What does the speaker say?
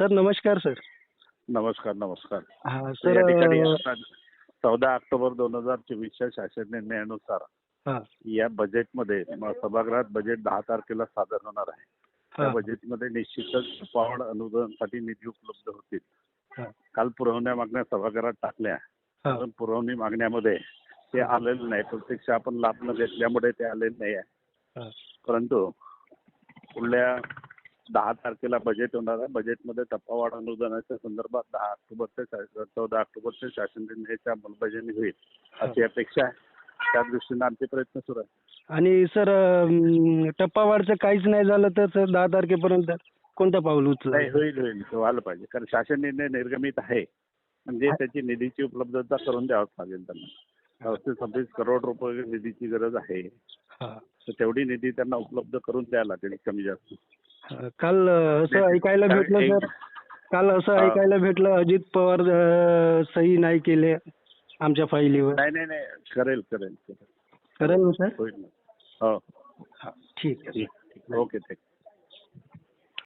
Sir नमस्कार sir. नमस्कार नमस्कार. हा सर या ठिकाणी आता चौदा ऑक्टोबर दोन हजार चोवीसच्या शासन निर्णयानुसार हा. या बजेटमध्ये म- सभागृहात बजेट दहा तारखेला सादर होणार आहे. त्या हा. बजेटमध्ये निश्चितच पवाड अनुदानासाठी निधी उपलब्ध होतील. हा. काल पुरवण्या मागण्या सभागृहात टाकल्या. हा. पण पुरवणी मागण्यामध्ये ते आलेलं नाही. प्रत्यक्ष आपण लाभ न घेतल्यामुळे ते आलेलं नाही आहे. हा. परंतु पुढल्या दहा तारखेला बजेट होणार आहे. बजेटमध्ये टप्पावाढ अनुदानाच्या संदर्भात दहा ऑक्टोबर ते शा- चौदा ऑक्टोबर ते शासन निर्णयाच्या अंमलबजावणी होईल अशी अपेक्षा आहे. त्या दृष्टीने आमचे प्रयत्न सुरू आहेत. आणि सर टप्पावाढचं काहीच नाही झालं तर सर दहा तारखेपर्यंत कोणतं पाऊल उचला नाही होईल होईल. व्हायला पाहिजे. कारण शासन निर्णय निर्गमित आहे. म्हणजे त्याची निधीची उपलब्धता करून द्यावंच लागेल त्यांना. सव्वीस करोड रुपये निधीची गरज आहे. हा. तर तेवढी निधी त्यांना उपलब्ध करून द्यायला लागेल कमी जास्त. काल असं ऐकायला भेटलं सर काल असं. ऐकायला भेटलं अजित पवार सही नाही केले आमच्या फाईलीवर. नाही नाही नाही करेल करेल करेल. ना सर? होईल ना. हो. ठीक आहे. ठीक ठीक. Okay thank you